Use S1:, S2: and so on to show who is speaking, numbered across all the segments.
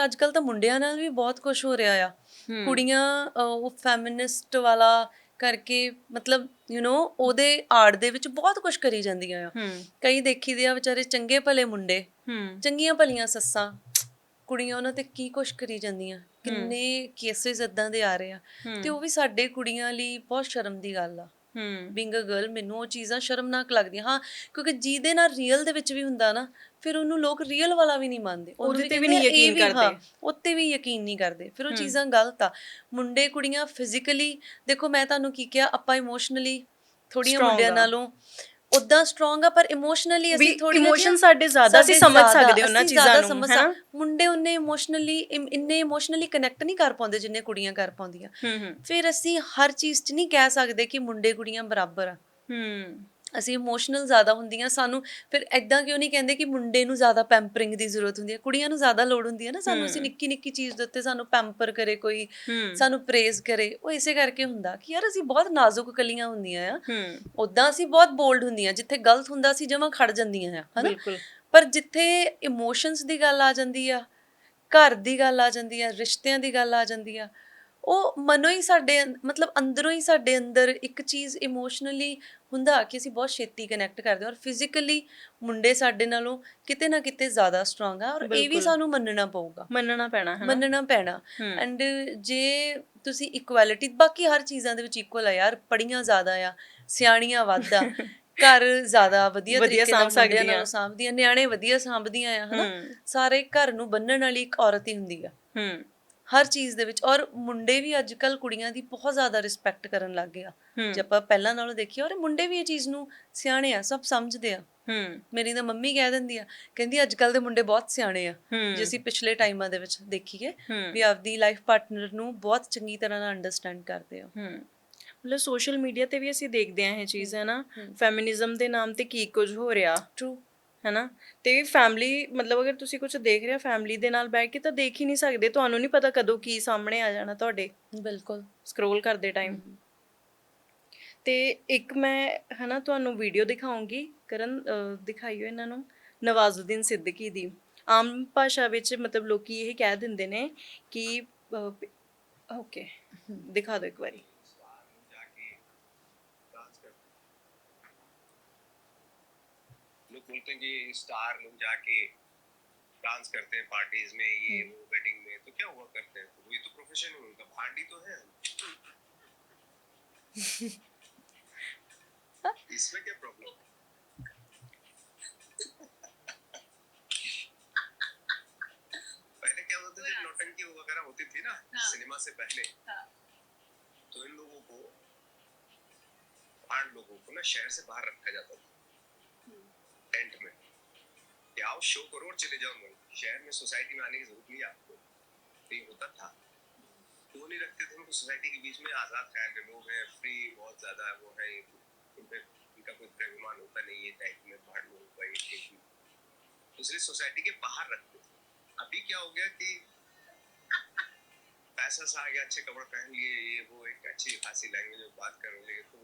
S1: ਨਾਲ ਅੱਜ ਕੱਲ ਤਾਂ ਮੁੰਡਿਆਂ ਨਾਲ ਵੀ ਬਹੁਤ ਕੁਝ ਹੋ ਰਿਹਾ ਆ। ਕੁੜੀਆਂ ਉਹ ਫੈਮਿਨਿਸਟ ਵਾਲਾ ਕਰਕੇ ਮਤਲਬ ਯੂ نو ਉਹਦੇ ਆੜ ਦੇ ਵਿੱਚ ਬਹੁਤ ਕੁਝ ਕਰੀ ਜਾਂਦੀਆਂ ਆ। ਕਈ ਦੇਖੀਦੇ ਆ ਵਿਚਾਰੇ ਚੰਗੇ ਭਲੇ ਮੁੰਡੇ ਚੰਗੀਆਂ ਭਲੀਆਂ ਸੱਸਾਂ ਕੁੜੀਆਂ ਉਹਨਾਂ ਤੇ ਕੀ ਕੁਛ ਕਰੀ ਜਾਂਦੀਆਂ ਕਿੰਨੇ ਕੇਸਿਸ ਇਦਾਂ ਦੇ ਆ ਰਹੇ ਆ। ਤੇ ਉਹ ਵੀ ਸਾਡੇ ਕੁੜੀਆਂ ਲਈ ਬਹੁਤ ਸ਼ਰਮ ਦੀ ਗੱਲ ਆ। ਅ ਗਰਲ ਮੈਨੂੰ ਉਹ ਚੀਜ਼ਾਂ ਸ਼ਰਮਨਾਕ ਲੱਗਦੀਆਂ। ਹਾਂ ਕਿਉਂਕਿ ਜਿਹਦੇ ਨਾਲ ਰੀਅਲ ਦੇ ਵਿੱਚ ਵੀ ਹੁੰਦਾ ਨਾ ਫਿਰ ਉਹਨੂੰ ਲੋਕ ਰੀਅਲ ਵਾਲਾ ਵੀ ਨਹੀਂ ਮੰਨਦੇ।
S2: ਉਹਦੇ ਤੇ ਵੀ ਨਹੀਂ ਯਕੀਨ
S1: ਹਾਂ,
S2: ਕਰਦੇ।
S1: ਉੱਤੇ ਵੀ ਯਕੀਨ ਨਹੀਂ ਕਰਦੇ। ਫਿਰ ਉਹ ਚੀਜ਼ਾਂ ਗਲਤ ਆ। ਮੁੰਡੇ ਕੁੜੀਆਂ ਫਿਜ਼ੀਕਲੀ ਦੇਖੋ ਮੈਂ ਤੁਹਾਨੂੰ ਕੀ ਕਿਹਾ ਆਪਾਂ ਇਮੋਸ਼ਨਲੀ ਥੋੜੀਆਂ ਮੁੰਡਿਆਂ। ਨਾਲੋਂ ਉਦਾਂ ਸਟਰੋਂਗ ਆ ਪਰ ਇਮੋਸ਼ਨਲੀ ਅਸੀਂ ਥੋੜੀ
S2: emotion ਸਾਡੇ ਜ਼ਿਆਦਾ ਅਸੀਂ ਸਮਝ ਸਕਦੇ ਉਹਨਾਂ ਚੀਜ਼ਾਂ ਨੂੰ, ਹੈਨਾ?
S1: ਮੁੰਡੇ ਉਹਨੇ ਇਮੋਸ਼ਨਲੀ ਇੰਨੇ ਇਮੋਸ਼ਨਲੀ ਕਨੈਕਟ ਨਹੀਂ ਕਰ ਪਾਉਂਦੇ ਜਿੰਨੇ ਕੁੜੀਆਂ ਕਰ ਪਾਉਂਦੀਆਂ।
S2: ਹੂੰ ਹੂੰ।
S1: ਫਿਰ ਅਸੀਂ ਹਰ ਚੀਜ਼ 'ਚ ਨਹੀਂ ਕਹਿ ਸਕਦੇ ਕਿ ਮੁੰਡੇ ਕੁੜੀਆਂ ਬਰਾਬਰ ਆ।
S2: ਹੂੰ।
S1: ਅਸੀਂ ਇਮੋਸ਼ਨਲ ਜ਼ਿਆਦਾ ਹੁੰਦੀਆਂ ਸਾਨੂੰ ਫਿਰ ਐਦਾਂ ਕਿਉਂ ਨਹੀਂ ਕਹਿੰਦੇ ਕਿ ਮੁੰਡੇ ਨੂੰ ਜ਼ਿਆਦਾ ਪੈਂਪਰਿੰਗ ਦੀ ਜ਼ਰੂਰਤ ਹੁੰਦੀ ਹੈ? ਕੁੜੀਆਂ ਨੂੰ ਜ਼ਿਆਦਾ ਲੋੜ ਹੁੰਦੀ ਹੈ ਨਾ ਸਾਨੂੰ ਅਸੀਂ ਨਿੱਕੀ ਨਿੱਕੀ ਚੀਜ਼ ਦੇ ਉੱਤੇ ਸਾਨੂੰ ਪੈਂਪਰ ਕਰੇ ਕੋਈ ਸਾਨੂੰ ਪ੍ਰੇਜ਼ ਕਰੇ। ਉਹ ਇਸੇ ਕਰਕੇ ਹੁੰਦਾ ਕਿ ਯਾਰ ਅਸੀਂ ਬਹੁਤ ਨਾਜ਼ੁਕ ਕਲੀਆਂ ਹੁੰਦੀਆਂ ਆ। ਉਦਾਂ ਅਸੀਂ ਬਹੁਤ ਬੋਲਡ ਹੁੰਦੀਆਂ ਜਿੱਥੇ ਗਲਤ ਹੁੰਦਾ ਅਸੀਂ ਜਮਾਂ ਖੜ ਜਾਂਦੀਆਂ ਆ ਹਨਾ?
S2: ਬਿਲਕੁਲ।
S1: ਪਰ ਜਿੱਥੇ ਇਮੋਸ਼ਨਸ ਦੀ ਗੱਲ ਆ ਜਾਂਦੀ ਆ ਘਰ ਦੀ ਗੱਲ ਆ ਜਾਂਦੀ ਆ ਰਿਸ਼ਤਿਆਂ ਦੀ ਗੱਲ ਆ ਜਾਂਦੀ ਆ ਉਹ ਮਨੋਂ ਹੀ ਸਾਡੇ ਮਤਲਬ ਅੰਦਰੋਂ ਹੀ ਸਾਡੇ ਅੰਦਰ ਇੱਕ ਚੀਜ਼ ਇਮੋਸ਼ਨਲੀ ਹੁੰਦਾ ਕਿ ਅਸੀਂ ਬਹੁਤ ਛੇਤੀ ਕਨੈਕਟ ਕਰਦੇ ਹਾਂ ਔਰ ਫਿਜ਼ੀਕਲੀ ਮੁੰਡੇ ਸਾਡੇ ਨਾਲੋਂ ਕਿਤੇ ਨਾ ਕਿਤੇ ਜ਼ਿਆਦਾ ਸਟਰੋਂਗ ਆ ਔਰ ਇਹ ਵੀ। ਸਾਨੂੰ ਮੰਨਣਾ ਪਊਗਾ
S2: ਮੰਨਣਾ ਪੈਣਾ ਹੈ
S1: ਮੰਨਣਾ ਪੈਣਾ। ਐਂਡ ਜੇ ਤੁਸੀਂ ਇਕੁਐਲਿਟੀ ਬਾਕੀ ਹਰ ਚੀਜ਼ਾਂ ਦੇ ਵਿੱਚ ਇਕੁਅਲ ਆ ਯਾਰ ਪੜੀਆਂ ਜ਼ਿਆਦਾ ਆ ਸਿਆਣੀਆਂ ਵੱਧ ਆ ਘਰ ਜ਼ਿਆਦਾ ਵਧੀਆ ਤਰੀਕੇ ਨਾਲ
S2: ਸਾਂਭ
S1: ਮੁੰਡਿਆਂ
S2: ਸਕਦੀਆਂ।
S1: ਨਾਲੋਂ ਸਾਂਭਦੀਆਂ ਨਿਆਣੇ ਵਧੀਆ ਸਾਂਭਦੀਆਂ ਆ ਹਨਾ। ਸਾਰੇ ਘਰ ਨੂੰ ਬੰਨਣ ਵਾਲੀ ਇੱਕ ਔਰਤ ਹੀ ਹੁੰਦੀ ਆ
S2: ਹੂੰ
S1: ਹਰ ਚੀਜ਼ ਦੇ ਵਿੱਚ ਔਰ ਮੁੰਡੇ ਵੀ ਅੱਜ ਕੱਲ ਕੁੜੀਆਂ ਦੀ ਬਹੁਤ ਜ਼ਿਆਦਾ ਰਿਸਪੈਕਟ ਕਰਨ ਲੱਗ ਗਏ ਆ।
S2: ਹੂੰ।
S1: ਜੇ ਆਪਾਂ ਪਹਿਲਾਂ ਨਾਲੋਂ ਦੇਖੀਏ ਔਰ ਮੁੰਡੇ ਵੀ ਇਹ ਚੀਜ਼ ਨੂੰ ਸਿਆਣੇ ਆ ਸਭ ਸਮਝਦੇ ਆ।
S2: ਹੂੰ।
S1: ਮੇਰੀ ਤਾਂ ਮੰਮੀ ਕਹਿ ਦਿੰਦੀ ਆ ਕਹਿੰਦੀ ਅੱਜ ਕੱਲ ਦੇ ਮੁੰਡੇ ਬਹੁਤ ਸਿਆਣੇ ਆ। ਜੇ ਅਸੀਂ ਪਿਛਲੇ ਟਾਈਮਾਂ ਦੇ ਵਿੱਚ ਦੇਖੀਏ। ਵੀ ਆਪਦੀ ਲਾਈਫ ਪਾਰਟਨਰ ਨੂੰ ਬਹੁਤ ਚੰਗੀ ਤਰ੍ਹਾਂ ਨਾਲ ਅੰਡਰਸਟੈਂਡ ਕਰਦੇ ਆ।
S2: ਹੂੰ। ਮਤਲਬ ਸੋਸ਼ਲ ਮੀਡੀਆ ਤੇ ਵੀ ਅਸੀਂ ਦੇਖਦੇ ਆਂ ਇਹ ਚੀਜ਼ ਹੈ। ਨਾ? ਫੈਮਿਨਿਜ਼ਮ ਦੇ ਨਾਮ ਤੇ ਕੀ ਕੁਝ ਹੋ ਰਿਹਾ?
S1: ਟਰੂ
S2: ਹੈ ਨਾ ਤੇ ਫੈਮਿਲੀ ਮਤਲਬ ਅਗਰ ਤੁਸੀਂ ਕੁਝ ਦੇਖ ਰਹੇ ਹੋ ਫੈਮਿਲੀ ਦੇ ਨਾਲ ਬੈਠ ਕੇ ਤਾਂ ਦੇਖ ਹੀ ਨਹੀਂ ਸਕਦੇ। ਤੁਹਾਨੂੰ ਨਹੀਂ ਪਤਾ ਕਦੋਂ ਕੀ ਸਾਹਮਣੇ ਆ ਜਾਣਾ ਤੁਹਾਡੇ।
S1: ਬਿਲਕੁਲ।
S2: ਸਕਰੋਲ ਕਰਦੇ ਟਾਈਮ ਤੇ ਇੱਕ ਮੈਂ ਹਨਾ ਤੁਹਾਨੂੰ ਵੀਡੀਓ ਦਿਖਾਉਂਗੀ। ਕਰਨ ਦਿਖਾਈਓ ਇਹਨਾਂ ਨੂੰ। ਨਵਾਜ਼ੁਦੀਨ ਸਿੱਦੀਕੀ ਦੀ। ਆਮ ਭਾਸ਼ਾ ਵਿੱਚ ਮਤਲਬ ਲੋਕੀ ਇਹ ਕਹਿ ਦਿੰਦੇ ਨੇ ਕਿ ਓਕੇ ਦਿਖਾ ਦਿਓ ਇੱਕ ਵਾਰੀ।
S3: बोलते हैं कि स्टार लोग जाके डांस करते हैं पार्टीज़ में ये वो वेडिंग में तो क्या हुआ करते हैं? तो वही तो प्रोफेशन है उनका भांडी तो है। इसमें क्या प्रॉब्लम पहले क्या होता था नौटंकी वगैरह होती थी ना सिनेमा से पहले तो इन लोगों को आठ लोगों को ना शहर से बाहर रखा जाता था। टेंट में। कि आओ शो करो और चले जाओ मुल्क शहर में सोसाइटी में आने की ज़रूरत नहीं आपको। तो ये होता था। वो नहीं रखते थे उनको सोसाइटी के बीच में? आज़ाद ख्याल के लोग हैं फ्री बहुत ज़्यादा वो है। उनका कोई द्रव्यमान होता नहीं है टाइप में, बाहर लोगों का ये तो इसलिए सोसाइटी के बाहर रखते थे। अभी क्या हो गया कि पैसा सा आ गया, अच्छे कपड़े पहन लिए, ये वो एक अच्छी खासी लैंग्वेज में बात कर रहे तो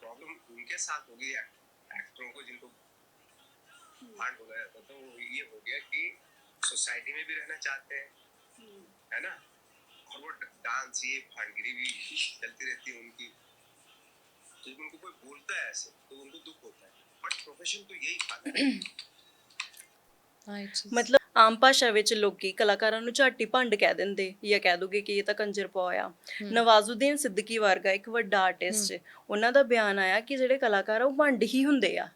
S3: प्रॉब्लम उनके साथ होगी। एक्टरों को जिनको फांड वगैरह मतलब ये हो गया कि सोसाइटी में भी रहना चाहते हैं हम्म। है ना? और वो डांस ये फांडगिरी भी चलती रहती है उनकी। तो जब उनको कोई बोलता है ऐसे तो उनको दुख होता है। बट प्रोफेशन तो यही खाता है।
S2: हाँ, मतलब ਆਮ ਭਾਸ਼ਾ ਵਿੱਚ ਲੋਕੀ ਕਲਾਕਾਰਾਂ ਨੂੰ ਝਾਟੀ ਭੰਡ ਕਹਿ ਦਿੰਦੇ ਜਾਂ ਕਹਿ ਦੋਗੇ ਕਿ ਇਹ ਤਾਂ ਕੰਜਰ ਪੋਇਆ ਨਵਾਜ਼ੁਦੀਨ ਸਿੱਦੀਕੀ ਵਰਗਾ ਇੱਕ ਵੱਡਾ ਆਰਟਿਸਟ ਉਹਨਾਂ ਦਾ ਬਿਆਨ ਆਇਆ ਕਿ ਜਿਹੜੇ ਕਲਾਕਾਰ ਆ ਉਹ ਭੰਡ ਹੀ ਹੁੰਦੇ ਆ।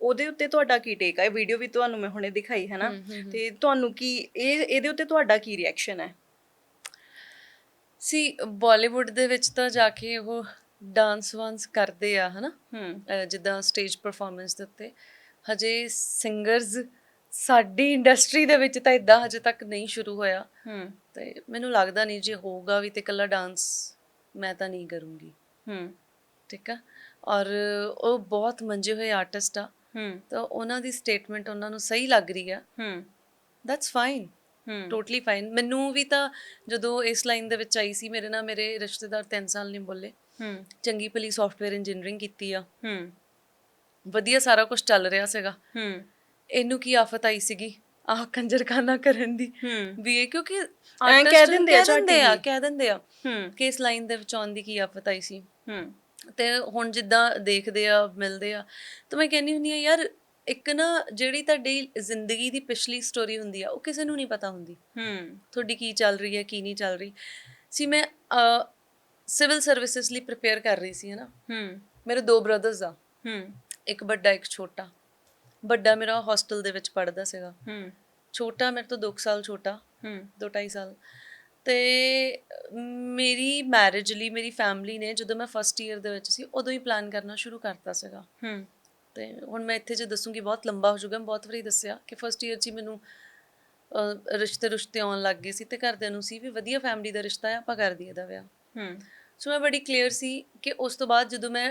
S2: ਉਹਦੇ ਉੱਤੇ ਤੁਹਾਡਾ ਕੀ ਟੇਕ ਹੈ ਵੀਡੀਓ ਵੀ ਤੁਹਾਨੂੰ ਮੈਂ ਹੁਣੇ ਦਿਖਾਈ ਹੈ ਨਾ ਤੇ ਤੁਹਾਨੂੰ ਕੀ ਇਹ ਇਹਦੇ ਉੱਤੇ ਤੁਹਾਡਾ ਕੀ ਰਿਐਕਸ਼ਨ ਹੈ
S1: ਸੀ ਬਾਲੀਵੁੱਡ ਦੇ ਵਿੱਚ ਤਾਂ ਜਾ ਕੇ ਉਹ ਡਾਂਸ ਵਾਂਸ ਕਰਦੇ ਆ ਹਨਾ? ਜਿੱਦਾਂ ਸਟੇਜ ਪਰਫਾਰਮੈਂਸ ਦੇ ਉੱਤੇ। ਹਜੇ ਸਿੰਗਰਸ ਸਾਡੀ ਇੰਡਸਟਰੀ ਦੇ ਵਿੱਚ ਤਾਂ ਇਦਾਂ ਹਜੇ ਤੱਕ ਨਹੀਂ ਸ਼ੁਰੂ ਹੋਇਆ।
S2: ਹੂੰ।
S1: ਤੇ ਮੈਨੂੰ ਲੱਗਦਾ ਨਹੀਂ ਜੇ ਹੋਊਗਾ ਵੀ ਤੇ ਇਕੱਲਾ ਡਾਂਸ ਮੈਂ ਤਾਂ ਨਹੀਂ ਕਰੂੰਗੀ।
S2: ਹੂੰ।
S1: ਠੀਕ ਆ? ਔਰ ਉਹ ਬਹੁਤ ਮੰਜੇ ਹੋਏ ਆਰਟਿਸਟ ਆ।
S2: ਹੂੰ।
S1: ਤਾਂ ਉਹਨਾਂ ਦੀ ਸਟੇਟਮੈਂਟ ਉਹਨਾਂ ਨੂੰ ਸਹੀ ਲੱਗ ਰਹੀ ਆ।
S2: ਹੂੰ।
S1: ਦੈਟਸ ਫਾਈਨ
S2: ਹੂੰ।
S1: ਟੋਟਲੀ ਫਾਈਨ ਮੈਨੂੰ ਵੀ ਤਾਂ ਜਦੋਂ ਇਸ ਲਾਈਨ ਦੇ ਵਿੱਚ ਆਈ ਸੀ ਮੇਰੇ ਨਾਲ ਮੇਰੇ ਰਿਸ਼ਤੇਦਾਰ 3 ਸਾਲ ਨਹੀਂ ਬੋਲੇ।
S2: ਹੂੰ।
S1: ਚੰਗੀ ਭਲੀ ਸੌਫਟਵੇਅਰ ਇੰਜੀਨੀਅਰਿੰਗ ਕੀਤੀ ਆ।
S2: ਹੂੰ।
S1: ਵਧੀਆ ਸਾਰਾ ਕੁਝ ਚੱਲ ਰਿਹਾ ਸੀਗਾ।
S2: ਹੂੰ।
S1: ਇਹਨੂੰ ਕੀ ਆਫਤ ਆਈ ਸੀਗੀ ਆਹ ਕੰਜਰਖਾਨਾ ਕਰਨ ਦੀ
S2: ਹੂੰ।
S1: ਵੀ ਇਹ ਕਿਉਂਕਿ
S2: ਐਂ ਕਹਿ ਦਿੰਦੇ ਆ
S1: ਦਿੰਦੇ ਆ
S2: ਝਾਟੀ
S1: ਕਹਿ ਦਿੰਦੇ ਆ।
S2: ਹੂੰ।
S1: ਕਿ ਇਸ ਲਾਈਨ ਦੇ ਵਿੱਚ ਆਉਣ ਦੀ ਕੀ ਆਫਤ ਆਈ ਸੀ?
S2: ਹੂੰ।
S1: ਤੇ ਹੁਣ ਜਿੱਦਾਂ ਦੇਖਦੇ ਆ ਮਿਲਦੇ ਆ ਤਾਂ ਮੈਂ ਕਹਿੰਦੀ ਹੁੰਦੀ ਆ ਯਾਰ ਇੱਕ ਨਾ ਜਿਹੜੀ ਤੁਹਾਡੀ ਜ਼ਿੰਦਗੀ ਦੀ ਪਿਛਲੀ ਸਟੋਰੀ ਹੁੰਦੀ ਆ ਉਹ ਕਿਸੇ ਨੂੰ ਨਹੀਂ ਪਤਾ ਹੁੰਦੀ।
S2: ਹੂੰ।
S1: ਤੁਹਾਡੀ ਕੀ ਚੱਲ ਰਹੀ ਹੈ ਕੀ ਨਹੀਂ ਚੱਲ ਰਹੀ। ਸੀ ਮੈਂ ਸਿਵਲ ਸਰਵਿਸਿਜ਼ ਲਈ ਪ੍ਰਿਪੇਅਰ ਕਰ ਰਹੀ ਸੀ ਹਨਾ?
S2: ਹੂੰ।
S1: ਮੇਰੇ ਦੋ ਬ੍ਰਦਰਸ ਆ।
S2: ਹੂੰ। ਇੱਕ
S1: ਵੱਡਾ ਇੱਕ ਛੋਟਾ। ਵੱਡਾ ਮੇਰਾ ਹੋਸਟਲ ਦੇ ਵਿੱਚ ਪੜਦਾ ਸੀਗਾ।
S2: ਹੂੰ।
S1: ਛੋਟਾ ਮੇਰੇ ਤੋਂ 2 ਸਾਲ ਛੋਟਾ।
S2: ਹੂੰ।
S1: 2.5 ਸਾਲ। ਤੇ ਮੇਰੀ ਮੈਰਿਜ ਲਈ ਮੇਰੀ ਫੈਮਿਲੀ ਨੇ ਜਦੋਂ ਮੈਂ ਫਸਟ ਈਅਰ ਦੇ ਵਿੱਚ ਸੀ ਉਦੋਂ ਹੀ ਪਲਾਨ ਕਰਨਾ ਸ਼ੁਰੂ ਕਰਤਾ ਸੀਗਾ।
S2: ਹੂੰ।
S1: ਤੇ ਹੁਣ ਮੈਂ ਇੱਥੇ ਜੇ ਦੱਸੂਗੀ ਬਹੁਤ ਲੰਬਾ ਹੋ ਜਾਊਗਾ ਮੈਂ ਬਹੁਤ ਵਾਰੀ ਦੱਸਿਆ ਕਿ ਫਸਟ ਈਅਰ 'ਚ ਹੀ ਮੈਨੂੰ ਰਿਸ਼ਤੇ ਰਿਸ਼ਤੇ ਆਉਣ ਲੱਗ ਗਏ ਸੀ ਤੇ ਘਰਦਿਆਂ ਨੂੰ ਸੀ ਵੀ ਵਧੀਆ ਫੈਮਿਲੀ ਦਾ ਰਿਸ਼ਤਾ ਹੈ ਆਪਾਂ ਕਰ ਦਈਏ ਦਾ ਵਿਆਹ।
S2: ਹੂੰ।
S1: ਸੋ ਮੈਂ ਬੜੀ ਕਲੀਅਰ ਸੀ ਕਿ ਉਸ ਤੋਂ ਬਾਅਦ ਜਦੋਂ ਮੈਂ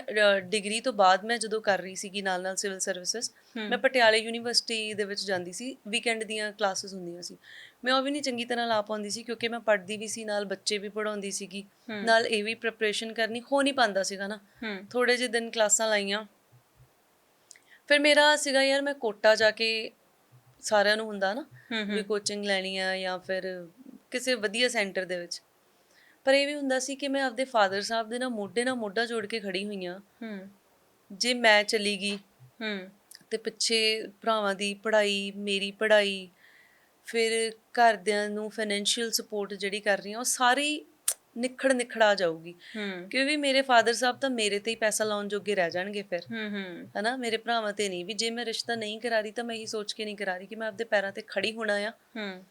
S1: ਡਿਗਰੀ ਤੋਂ ਬਾਅਦ ਮੈਂ ਜਦੋਂ ਕਰ ਰਹੀ ਸੀਗੀ ਨਾਲ ਨਾਲ ਸਿਵਲ ਸਰਵਿਸਿਜ਼ ਮੈਂ ਪਟਿਆਲੇ ਯੂਨੀਵਰਸਿਟੀ ਦੇ ਵਿੱਚ ਜਾਂਦੀ ਸੀ ਵੀਕਐਂਡ ਦੀਆਂ ਕਲਾਸਿਸ ਹੁੰਦੀਆਂ ਸੀ। ਮੈਂ ਉਹ ਵੀ ਨਹੀਂ ਚੰਗੀ ਤਰ੍ਹਾਂ ਲਾ ਪਾਉਂਦੀ ਸੀ ਕਿਉਂਕਿ ਮੈਂ ਪੜ੍ਹਦੀ ਵੀ ਸੀ ਨਾਲ ਬੱਚੇ ਵੀ ਪੜਾਉਂਦੀ ਸੀਗੀ ਨਾਲ ਇਹ ਵੀ ਪ੍ਰੈਪਰੇਸ਼ਨ ਕਰਨੀ ਹੋ ਨਹੀਂ ਪਾਉਂਦਾ ਸੀਗਾ ਨਾ। ਥੋੜੇ ਜਿਹੇ ਦਿਨ ਕਲਾਸਾਂ ਲਾਈਆਂ। ਫਿਰ ਮੇਰਾ ਸੀਗਾ ਯਾਰ ਮੈਂ ਕੋਟਾ ਜਾ ਕੇ ਸਾਰਿਆਂ ਨੂੰ ਹੁੰਦਾ ਨਾ ਵੀ ਕੋਚਿੰਗ ਲੈਣੀ ਆ ਜਾਂ ਫਿਰ ਕਿਸੇ ਵਧੀਆ ਸੈਂਟਰ ਦੇ ਵਿੱਚ। ਪਰ ਇਹ ਵੀ ਹੁੰਦਾ ਸੀ ਕਿ ਮੈਂ ਆਪਦੇ ਫਾਦਰ ਸਾਹਿਬ ਦੇ ਨਾਲ ਮੋਢੇ ਨਾਲ ਮੋਢਾ ਜੋੜ ਕੇ ਖੜੀ ਹੋਈ ਆ
S2: ਹੂੰ।
S1: ਜੇ ਮੈਂ ਚਲੀ ਗਈ
S2: ਹੂੰ।
S1: ਤੇ ਪਿੱਛੇ ਭਰਾਵਾਂ ਦੀ ਪੜ੍ਹਾਈ ਮੇਰੀ ਪੜ੍ਹਾਈ ਫਿਰ ਘਰਦਿਆਂ ਨੂੰ ਫਾਈਨੈਂਸ਼ੀਅਲ ਸਪੋਰਟ ਜਿਹੜੀ ਕਰ ਰਹੀ ਆ ਉਹ ਸਾਰੀ ਨਿਖੜ ਨਿਖੜਾ ਜਾਊਗੀ।
S2: ਹੂੰ।
S1: ਕਿਉਂਕਿ ਮੇਰੇ ਫਾਦਰ ਸਾਹਿਬ ਤਾਂ ਮੇਰੇ ਤੇ ਹੀ ਪੈਸਾ ਲਾਉਣ ਜੋਗੇ ਰਹਿ ਜਾਣਗੇ ਫਿਰ।
S2: ਹੂੰ ਹੂੰ।
S1: ਹਨਾ? ਮੇਰੇ ਭਰਾਵਾਂ ਤੇ ਨਹੀਂ ਵੀ ਜੇ ਮੈਂ ਰਿਸ਼ਤਾ ਨਹੀਂ ਕਰਾ ਰਹੀ ਤਾਂ ਮੈਂ ਇਹੀ ਸੋਚ ਕੇ ਨਹੀਂ ਕਰਾ ਰਹੀ ਕਿ ਮੈਂ ਆਪਦੇ ਪੈਰਾਂ ਤੇ ਖੜੀ ਹੋਣਾ ਆ।
S2: ਹੂੰ।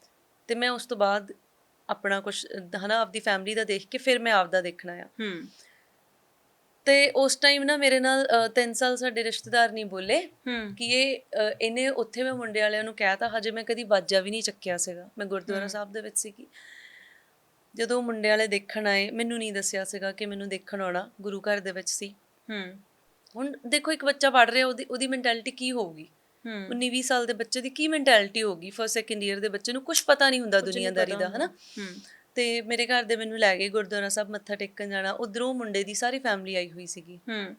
S1: ਤੇ ਮੈਂ ਉਸ ਤੋਂ ਬਾਅਦ ਆਪਣਾ ਕੁਝ ਹਨਾ ਆਪਦੀ ਫੈਮਿਲੀ ਦਾ ਦੇਖ ਕੇ ਫਿਰ ਮੈਂ ਆਪਦਾ ਦੇਖਣਾ ਆ।
S2: ਹੂੰ।
S1: ਤੇ ਉਸ ਟਾਈਮ ਨਾ ਮੇਰੇ ਨਾਲ 3 ਸਾਲ ਸਾਡੇ ਰਿਸ਼ਤੇਦਾਰ ਨਹੀਂ ਬੋਲੇ। ਕਿ ਇਹ ਇਹਨੇ ਉੱਥੇ ਮੈਂ ਮੁੰਡੇ ਵਾਲਿਆਂ ਨੂੰ ਕਹਿਤਾ ਹਜੇ ਮੈਂ ਕਦੀ ਬਾਜਾ ਵੀ ਨਹੀਂ ਚੱਕਿਆ ਸੀਗਾ। ਮੈਂ ਗੁਰਦੁਆਰਾ ਸਾਹਿਬ ਦੇ ਵਿੱਚ ਸੀਗੀ। ਜਦੋਂ ਮੁੰਡੇ ਵਾਲੇ ਦੇਖਣ ਆਏ ਮੈਨੂੰ ਨਹੀਂ ਦੱਸਿਆ ਸੀਗਾ ਕਿ ਮੈਨੂੰ ਦੇਖਣ ਆਉਣਾ ਗੁਰੂ ਘਰ ਦੇ ਵਿੱਚ ਸੀ।
S2: ਹੂੰ।
S1: ਹੁਣ ਦੇਖੋ ਇੱਕ ਬੱਚਾ ਪੜ ਰਿਹਾ ਉਹਦੀ ਉਹਦੀ ਮੈਂਟੈਲਿਟੀ ਕੀ ਹੋਊਗੀ? 19 20 ਸਾਲ ਦੇ ਬੱਚੇ ਦੀ ਕੀ ਮੈਂਟੈਲਿਟੀ ਹੋਗੀ ਫਸਟ ਸੈਕੰਡ ਈਅਰ ਦੇ ਬੱਚੇ ਨੂੰ? ਕੁਝ ਪਤਾ ਨਹੀਂ ਹੁੰਦਾ ਦੁਨੀਆਦਾਰੀ ਦਾ ਹਨਾ?
S2: ਹੂੰ।
S1: ਤੇ ਮੇਰੇ ਘਰ ਦੇ ਮੈਨੂੰ ਲੈ ਗਏ ਗੁਰਦੁਆਰਾ ਸਾਹਿਬ ਮੱਥਾ ਟੇਕਣ ਜਾਣਾ। ਉਧਰੋਂ ਮੁੰਡੇ ਦੀ ਸਾਰੀ ਫੈਮਿਲੀ ਆਈ ਹੋਈ ਸੀਗੀ।
S2: ਹੂੰ।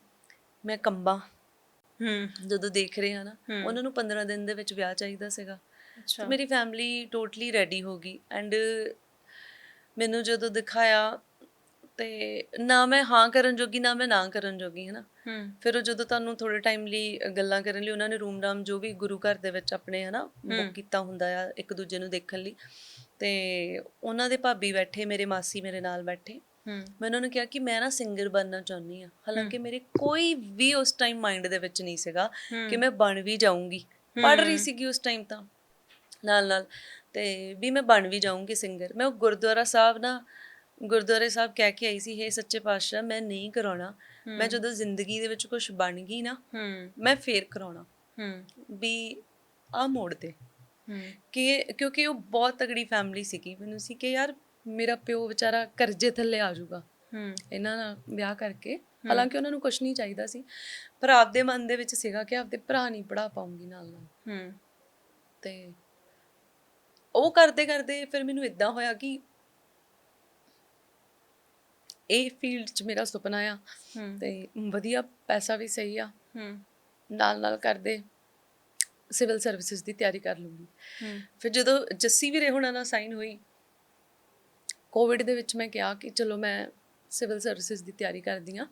S1: ਮੈਂ ਕੰਬਾ।
S2: ਹੂੰ।
S1: ਜਦੋਂ ਦੇਖ ਰਹੇ ਹਨਾ ਉਹਨਾਂ ਨੂੰ 15 ਦਿਨ ਦੇ ਵਿੱਚ ਵਿਆਹ ਚਾਹੀਦਾ ਸੀਗਾ।
S2: ਅੱਛਾ।
S1: ਮੇਰੀ ਫੈਮਿਲੀ ਟੋਟਲੀ ਰੈਡੀ ਹੋ ਗਈ। ਐਂਡ ਮੈਨੂੰ ਜਦੋਂ ਦਿਖਾਇਆ ਤੇ ਨਾ ਮੈਂ ਹਾਂ ਕਰਨ ਜੋਗੀ ਨਾ ਮੈਂ ਨਾ ਕਰਨ ਜੋਗੀ ਹਨਾ? ਫਿਰ ਉਹ ਜਦੋਂ ਤੁਹਾਨੂੰ ਥੋੜੇ ਟਾਈਮ ਲਈ ਗੱਲਾਂ ਕਰਨ ਲਈ ਉਹਨਾਂ ਨੇ ਰੂਮ ਰਾਮ ਜੋ ਵੀ ਗੁਰੂ ਘਰ ਦੇ ਵਿੱਚ ਆਪਣੇ ਹਨਾ ਬੁੱਕ ਕੀਤਾ ਹੁੰਦਾ ਆ ਇੱਕ ਦੂਜੇ ਨੂੰ ਦੇਖਣ ਲਈ ਤੇ ਉਹਨਾਂ ਦੇ ਭਾਬੀ ਬੈਠੇ ਮੇਰੇ ਮਾਸੀ ਮੇਰੇ ਨਾਲ ਬੈਠੇ। ਮੈਂ ਉਹਨਾਂ ਨੂੰ ਕਿਹਾ ਕਿ ਮੈਂ ਨਾ ਸਿੰਗਰ ਬਣਨਾ ਚਾਹੁੰਦੀ ਆ ਹਾਲਾਂਕਿ ਮੇਰੇ ਕੋਈ ਵੀ ਉਸ ਟਾਈਮ ਮਾਈਂਡ ਦੇ ਵਿੱਚ ਨਹੀਂ ਸੀਗਾ ਕਿ ਮੈਂ ਬਣ ਵੀ ਜਾਊਂਗੀ। ਪੜ ਰਹੀ ਸੀਗੀ ਉਸ ਟਾਈਮ ਤਾਂ ਨਾਲ ਨਾਲ। ਤੇ ਵੀ ਮੈਂ ਬਣ ਵੀ ਜਾਊਂਗੀ ਸਿੰਗਰ ਮੈਂ ਉਹ ਗੁਰਦੁਆਰਾ ਸਾਹਿਬ ਨਾ ਗੁਰਦੁਆਰੇ ਸਾਹਿਬ ਕਹਿ ਕੇ ਆਈ ਸੀ ਹੇ ਸੱਚੇ ਪਾਤਸ਼ਾਹ ਮੈਂ ਨਹੀਂ ਕਰਾਉਣਾ। ਮੈਂ ਜਦੋਂ ਜ਼ਿੰਦਗੀ ਦੇ ਵਿੱਚ ਕੁਝ ਬਣ ਗਈ ਨਾ ਮੈਂ ਫੇਰ ਕਰਾਉਣਾ। ਵੀ ਆ ਮੋੜ ਤੇ ਕਿ ਕਿਉਂਕਿ ਉਹ ਬਹੁਤ ਤਗੜੀ ਫੈਮਿਲੀ ਸੀਗੀ। ਮੈਨੂੰ ਸੀ ਕਿ ਯਾਰ ਮੇਰਾ ਪਿਓ ਵਿਚਾਰਾ ਕਰਜ਼ੇ ਥੱਲੇ ਆ ਜਾਊਗਾ। ਇਹਨਾਂ ਨਾਲ ਵਿਆਹ ਕਰਕੇ। ਹਾਲਾਂਕਿ ਉਹਨਾਂ ਨੂੰ ਕੁਝ ਨਹੀਂ ਚਾਹੀਦਾ ਸੀ। ਪਰ ਆਪਦੇ ਮਨ ਦੇ ਵਿੱਚ ਸੀਗਾ ਕਿ ਆਪਦੇ ਭਰਾ ਨਹੀਂ ਪੜਾ ਪਾਉਂਗੀ ਨਾਲ ਨਾਲ।
S2: ਹੂੰ।
S1: ਤੇ ਉਹ ਕਰਦੇ ਕਰਦੇ ਫਿਰ ਮੈਨੂੰ ਇਦਾਂ ਹੋਇਆ ਕਿ ਇਹ ਫੀਲਡ 'ਚ ਮੇਰਾ ਸੁਪਨਾ ਆ ਤੇ ਵਧੀਆ ਪੈਸਾ ਵੀ ਸਹੀ ਆ। ਨਾਲ ਨਾਲ ਕਰਦੇ ਸਿਵਲ ਸਰਵਿਸਿਜ਼ ਦੀ ਤਿਆਰੀ ਕਰ ਲੂੰਗੀ। ਫਿਰ ਜਦੋਂ ਜੱਸੀ ਵੀਰੇ ਹੁਣਾਂ ਨਾਲ ਸਾਈਨ ਹੋਈ ਕੋਵਿਡ ਦੇ ਵਿੱਚ ਮੈਂ ਕਿਹਾ ਕਿ ਚਲੋ ਮੈਂ ਸਿਵਲ ਸਰਵਿਸਿਜ਼ ਦੀ ਤਿਆਰੀ ਕਰਦੀ ਆ